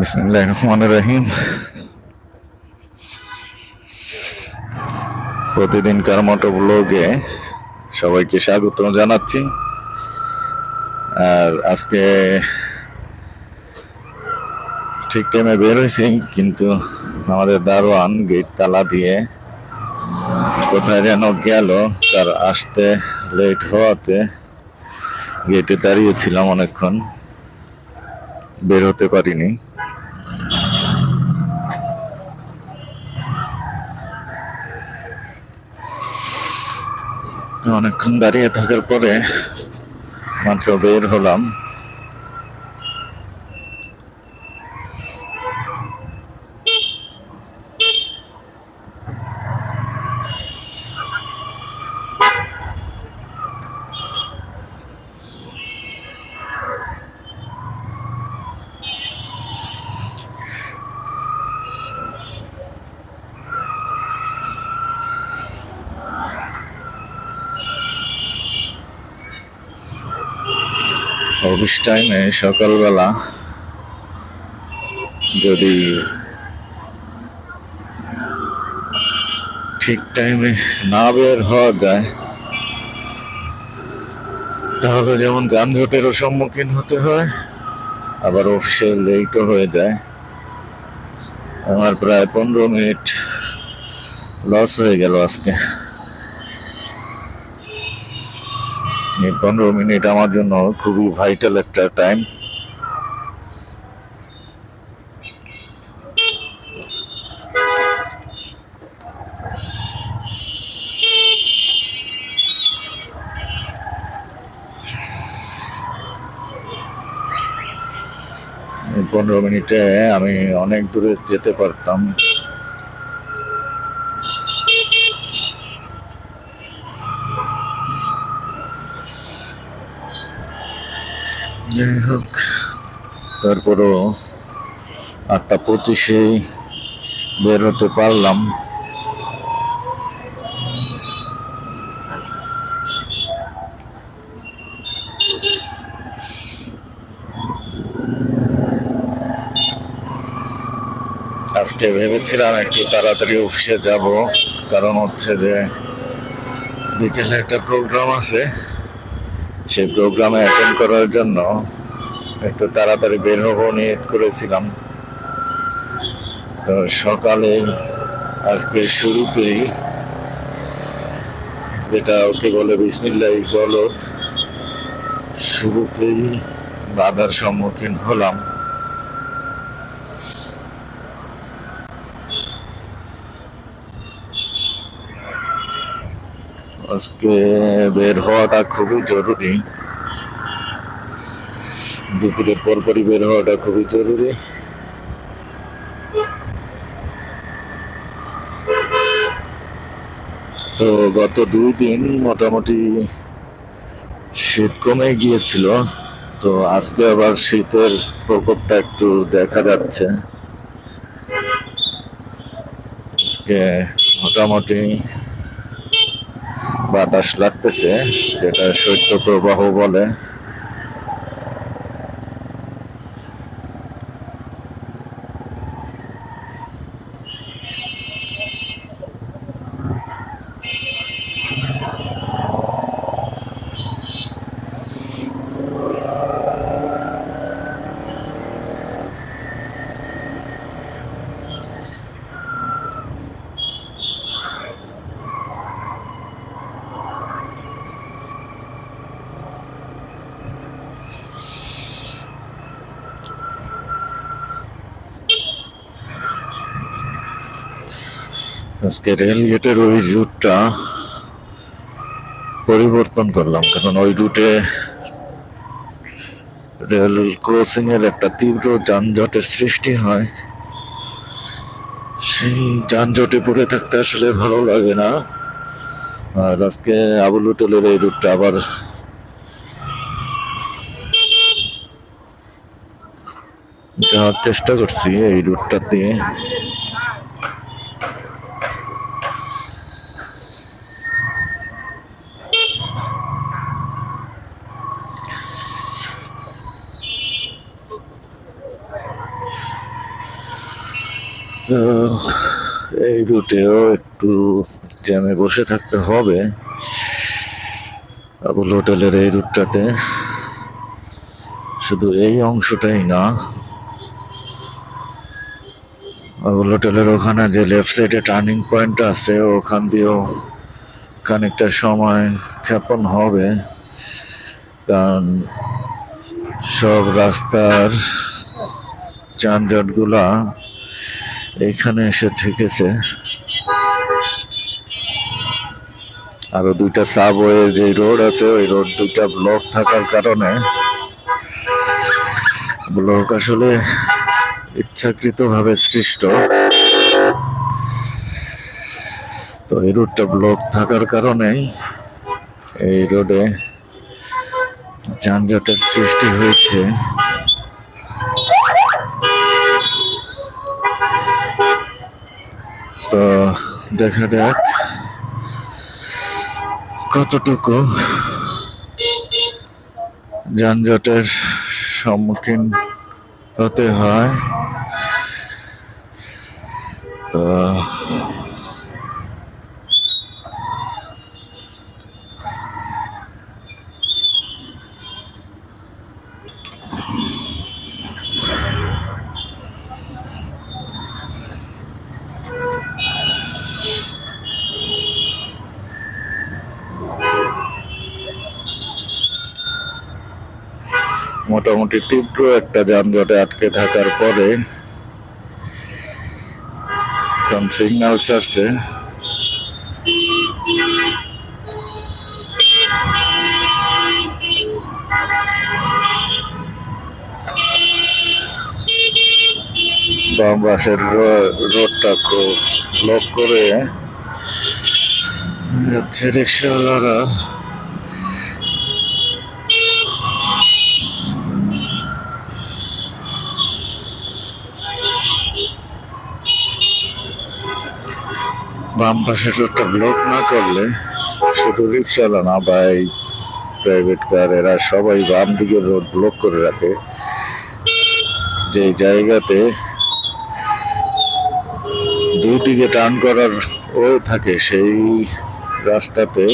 বিসমুল্লাহ রহমান রহিম। প্রতিদিনকার মতো ব্লগে সবাইকে স্বাগত জানাচ্ছি। আর আজকে ঠিক টাইমে বের হয়েছি, কিন্তু আমাদের দারোয়ান গেট তালা দিয়ে কোথায় যেন গেল, তার আসতে লেট হওয়াতে গেটে দাঁড়িয়েছিলাম অনেকক্ষণ। বের হতে পারিনি। অনেকক্ষণ দাঁড়িয়ে থাকার পরে মাত্র বের হলাম। অফিস টাইমে সকালবেলা যদি ঠিক টাইমে না বের হওয়া যায়, তাহলে যেমন যানজটেরও সম্মুখীন হতে হয়, আবার অফিসে লেটও হয়ে যায়। আমার প্রায় পনেরো মিনিট লস হয়ে গেল আজকে। এই পনেরো মিনিট আমার জন্য খুবই ভাইটাল একটা টাইম পনেরো মিনিটে আমি অনেক দূরে যেতে পারতাম। যাই হোক, তারপরও আটটা পঁচিশেই বের হতে পারলাম। আজকে ভেবেছিলাম একটু তাড়াতাড়ি অফিসে যাব, কারণ হচ্ছে যে বিকেলে একটা প্রোগ্রাম আছে। সেই প্রোগ্রামে অ্যাটেন্ড করার জন্য একটু তাড়াতাড়ি বের হব নিয়ত করেছিলাম। তো সকালে আজকে শুরুতেই যেটা ওকে বলে বিসমিল্লাহ গলত শুরুতেই বাধার সম্মুখীন হলাম। আজকে বের হওয়াটা খুবই জরুরি। দুপুরের পরপরই বের হওয়াটা খুবই জরুরি। তো গত দুই দিন মোটামুটি শীত কমে গিয়েছিল। তো আজকে আবার শীতের প্রকোপটা একটু দেখা যাচ্ছে। আজকে মোটামুটি বাতাস লাগতেছে যেটা শৈত্য প্রবাহ বলে। আজকে রেল গেটের ওই রুটটা পরিবর্তন করলাম, কারণ ওই রুটে রেল ক্রসিং এর একটা তীব্র যানজটের সৃষ্টি হয়। সেই যানজটে পড়ে থাকতে আসলে ভালো লাগে না। আর আজকে আবুল হোটেলের এই রুটটা আবার যাওয়ার চেষ্টা করছি এই রুটটা দিয়ে। তো এই রুটেও একটু জ্যামে বসে থাকতে হবে। আবুল হোটেলের এই রুটটাতে শুধু এই অংশটাই না। আবুল হোটেলের ওখানে যে লেফট সাইডে টার্নিং পয়েন্ট আছে, ওখান দিয়েও খানিকটা সময় ক্ষেপণ হবে। কারণ সব রাস্তার যানজটগুলা এইখানে এসে ঠেকেছে আরও দুইটা সাবওয়ে যে রোড আছে, ওই রোড দুইটা ব্লক থাকার কারণে ব্লক আসলে ইচ্ছাকৃতভাবে সৃষ্ট। তো এই রোডটা ব্লক থাকার কারণেই এই রোডে যানজটের সৃষ্টি হয়েছে। তো দেখা যাক কতটুকু যানজটের সম্মুখীন হতে হয়। তো মোটামুটি তীব্র একটা যানজটে আটকে থাকার পরে এখন সিগন্যাল ছাড়ছে বাম পাশের রো- রোডটা খুব ব্লক করে যাচ্ছে রিক্সাওয়ালারা। বাম রোডটা ব্লক না করলে শুধু রিক্সাওয়ালা না এই প্রাইভেট কার এরা সবাই বাম দিকের রোড ব্লক করে রাখে। যে জায়গাতে দুই দিকে টার্ন করার ও থাকে, সেই রাস্তাতে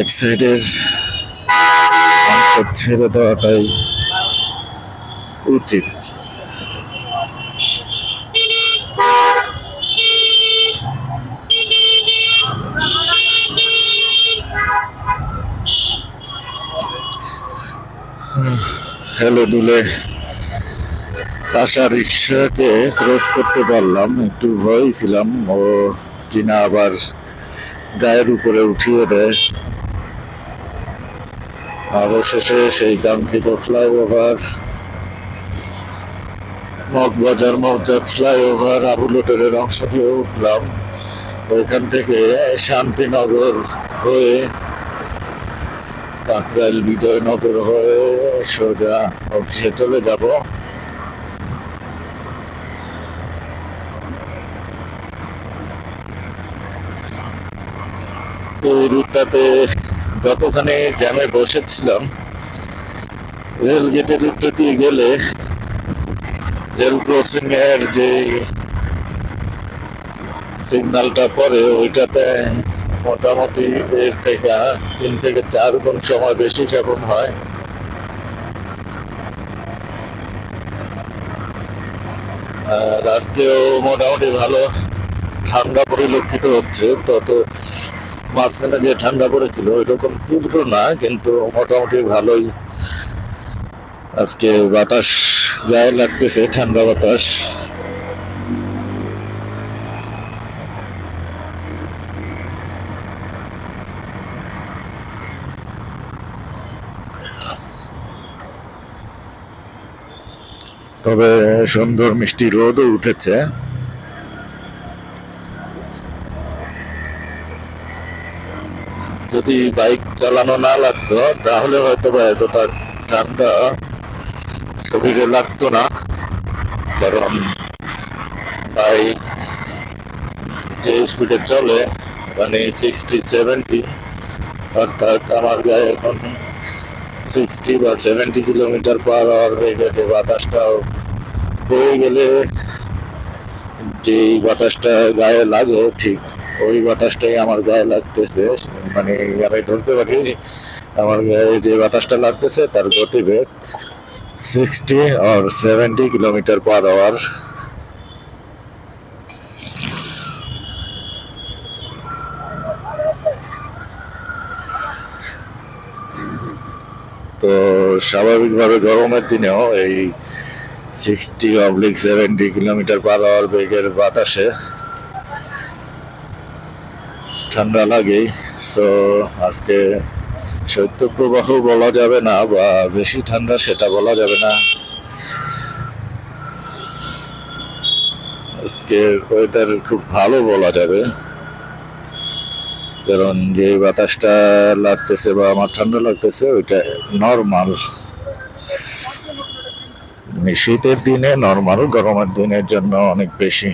এক সাইডের ছেড়ে দেওয়াটাই উচিত। হেলো দুলে। আসা রিক্সাকে ক্রস করতে পারলাম, একটু ভয় ছিলাম। ও কিনা আবার গায়ের উপরে উঠিয়ে দেয়। অবশেষে সেই কাঙ্ক্ষিত ফ্লাইওভার মগবাজার মগজার ফ্লাইওভার আবুল হোটেলের অংশ দিয়ে উঠলাম। ওইখান থেকে শান্তিনগর হয়ে কাকরাইল বিজয়নগর হয়ে সোজা অফিসে চলে যাব। এই রুটটাতে যতখানি জ্যামে বসেছিলাম, রেল গেটের রুটটা দিয়ে গেলে রেল ক্রসিং এর যে সিগন্যালটা পরে ওইটাতে মোটামুটি এর থেকে তিন থেকে চার গুণ সময় বেশি ক্ষেপণ হয়। আজকেও মোটামুটি ভালো, ঠান্ডা পরিলক্ষিত হচ্ছে। তত মাঝখানে যে ঠান্ডা পড়েছিল ওইরকম তীব্র না, কিন্তু মোটামুটি ভালোই। আজকে বাতাস গায়ে লাগতেছে, ঠান্ডা বাতাস। তবে সুন্দর মিষ্টি রোদও উঠেছে। যদি বাইক চালানো না লাগতো, তাহলে হয়তো বা এতটা ঠান্ডা শরীরে লাগতো না। কারণ বাইক যে স্পিডে চলে মানে সিক্সটি সেভেন্টি অর্থাৎ আমার গায়ে এখন সিক্সটি বা সেভেন্টি কিলোমিটার পার আওয়ার বেগে যে বাতাসটাও বয়ে গেলে যেই বাতাসটা গায়ে লাগে, ঠিক ওই বাতাসটাই আমার গায়ে লাগতেছে। মানে আমি ধরতে পারি আমার গায়ে যে বাতাসটা লাগতেছে তার গতিবেগ সিক্সটি আর সেভেন্টি কিলোমিটার পার আওয়ার তো স্বাভাবিকভাবে গরমের দিনেও এই sixty oblique seventy kilometre per hour বেগের বাতাসে। ঠান্ডা লাগেই সো আজকে শৈত্যপ্রবাহ বলা যাবে না বা বেশি ঠান্ডা সেটা বলা যাবে না। আজকে ওয়েদার খুব ভালো বলা যাবে। কারণ যে বাতাসটা লাগতেছে বা আমার ঠান্ডা লাগতেছে, ওইটা নর্মাল শীতের দিনে নর্মাল গরমের দিনের জন্য অনেক বেশি।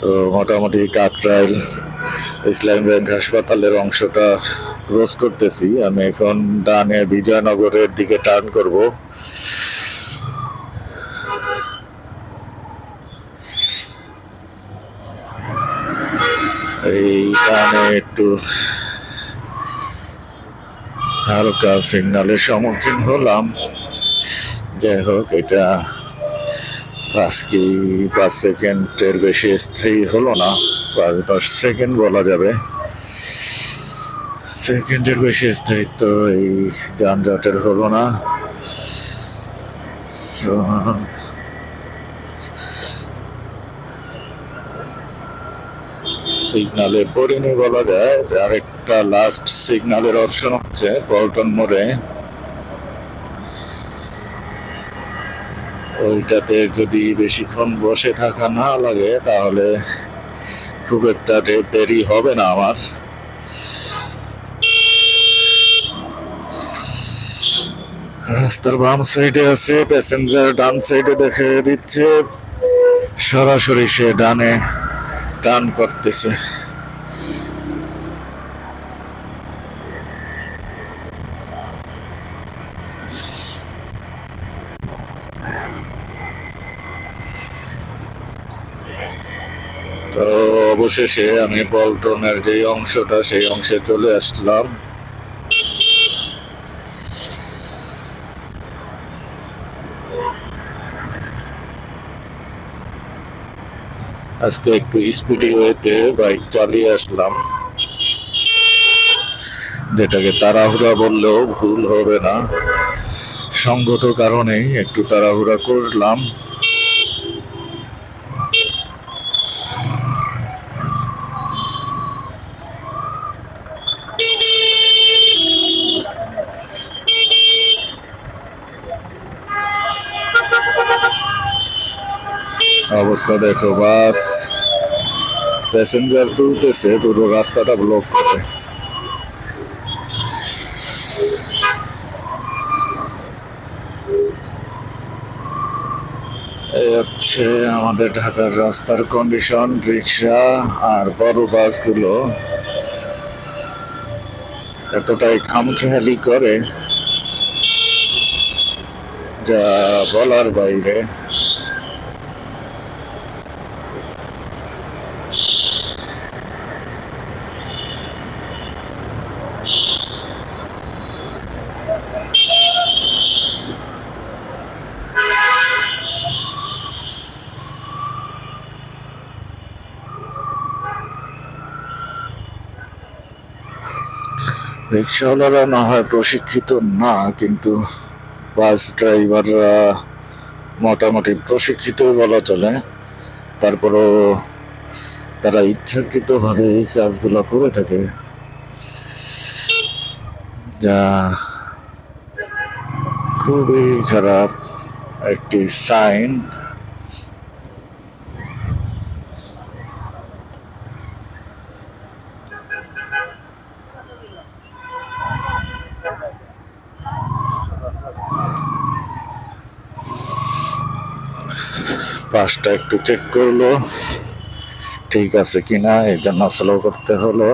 তো মোটামুটি কাকরাইল ইসলাম ব্যাংক হাসপাতালের অংশটা ক্রস করতেছি। আমি এখন ডানে বিজয়নগরের দিকে টার্ন করব। এই ডানে একটু হালকা সিগনালের সম্মুখীন হলাম। যাই হোক, এটা পাঁচ কি পাঁচ সেকেন্ডের বেশি স্থায়ী হলো না। পাঁচ দশ সেকেন্ড বলা যাবে। সেকেন্ডের বেশি স্থায়িত্ব এই যানজটের হলো না। সিগনালে পড়িনি বলা যায় আরেকটা লাস্ট সিগনালের অপশন হচ্ছে পল্টন মোড়ে। ওইটাতে যদি বেশিক্ষণ বসে থাকা না লাগে, তাহলে খুব একটা দেরি হবে না আমার। রাস্তার বাম সাইডে আছে প্যাসেঞ্জার ডান সাইডে দেখে দিচ্ছে। সরাসরি সে ডানে টার্ন করতেছে। তো অবশেষে আমি পল্টনের যে অংশটা সেই অংশে চলে আসলাম। আজকে একটু স্পিডি ওয়েতে বাইক চালিয়ে আসলাম। যেটাকে তাড়াহুড়া বললেও ভুল হবে না। সঙ্গত কারণেই একটু তাড়াহুড়া করলাম। অবস্থা দেখো, বাস। প্যাসেঞ্জার তুলতেছে, পুরো রাস্তাটা ব্লক করে হচ্ছে আমাদের ঢাকার রাস্তার কন্ডিশন রিক্সা আর বড় বাসগুলো। এতটাই খামখেয়ালি করে, যা বলার বাইরে। রিক্সাওয়ালারা না হয় প্রশিক্ষিত না, কিন্তু বাস ড্রাইভাররা মোটামুটি প্রশিক্ষিত বলা চলে। তারপরও তারা ইচ্ছাকৃতভাবে এই কাজগুলো করে থাকে। যা খুবই খারাপ একটি সাইন পাশটা একটু চেক করল। ঠিক আছে কিনা, এই জন্য স্লো করতে হলো।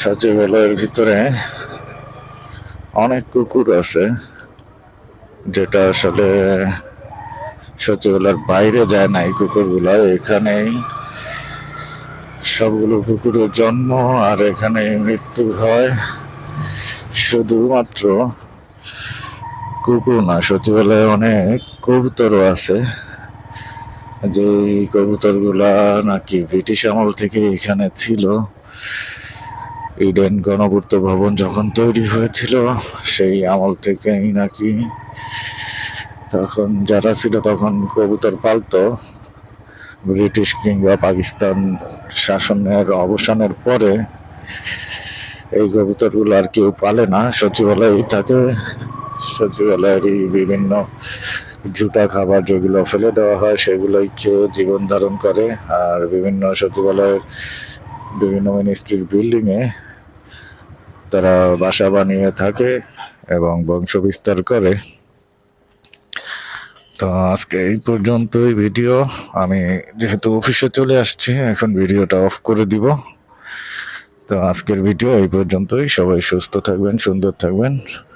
সচিবালয়ের ভিতরে অনেক কুকুর আছে, যেটা আসলে সচিবালয়ের বাইরে যায় না এই কুকুরগুলো। এখানেই সবগুলো কুকুরের জন্ম আর এখানে মৃত্যু হয়। শুধুমাত্র কুকুর না সচিবালয়ে অনেক কবুতরও আছে। যে কবুতরগুলা নাকি ব্রিটিশ আমল থেকে এখানে ছিল, ইডেন গণপূর্ত ভবন যখন তৈরি হয়েছিল, সেই আমল থেকেই নাকি তখন যারা ছিল তখন কবুতর পালতো। ব্রিটিশ কিংবা পাকিস্তান শাসনের অবসানের পরে এই কবুতরগুলো আর কেউ পালে না, সচিবালয়েই থাকে। সচিবালয়েরই বিভিন্ন জুটা খাবার যেগুলো ফেলে দেওয়া হয়, সেগুলোই খেয়ে জীবন ধারণ করে। আর বিভিন্ন সচিবালয়ের বিভিন্ন মিনিস্ট্রির বিল্ডিংয়ে তারা বাসা বানিয়ে থাকে এবং বংশ বিস্তার করে। তো আজকে এই পর্যন্তই ভিডিও আমি যেহেতু অফিসে চলে আসছি, এখন ভিডিওটা অফ করে দিব। তো আজকের ভিডিও এই পর্যন্তই। সবাই সুস্থ থাকবেন, সুন্দর থাকবেন।